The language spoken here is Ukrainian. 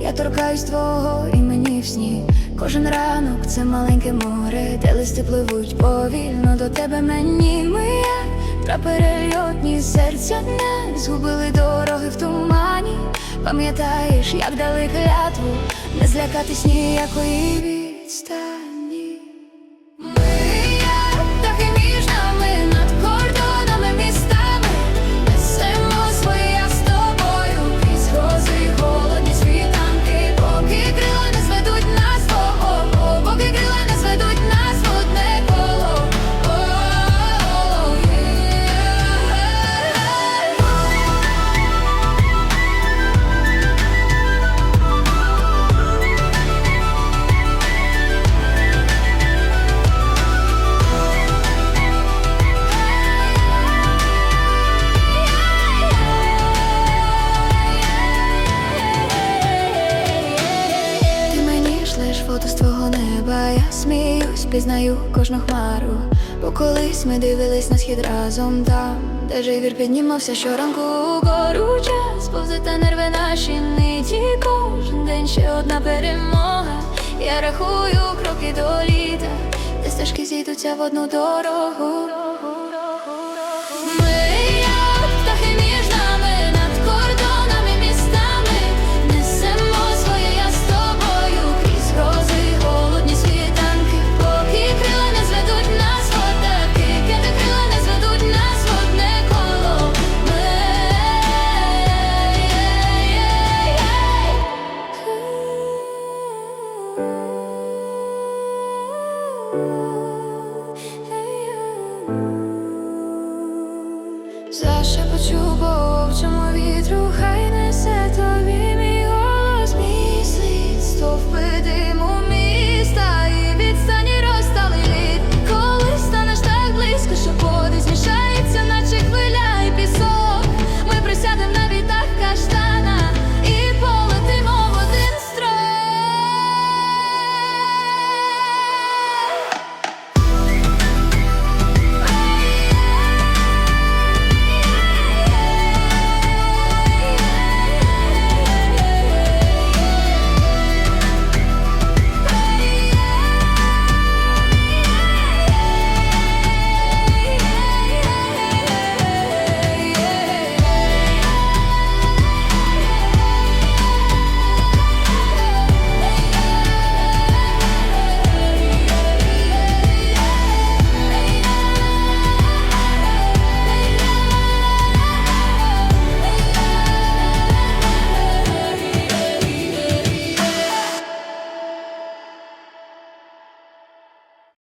Я торкаюсь твого імені в сні. Кожен ранок це маленьке море, де листи пливуть повільно до тебе мені. Ми як прапорельотні серця не згубили дороги в тумані. Пам'ятаєш, як дали клятву, не злякатись ніякої відстані. Фото з твого неба, я сміюсь, пізнаю кожну хмару. Бо колись ми дивились на схід разом там, де живір піднімався щоранку угору час, повзе нерви наші ниті кожен день ще одна перемога. Я рахую кроки до літа, де стежки зійдуться в одну дорогу.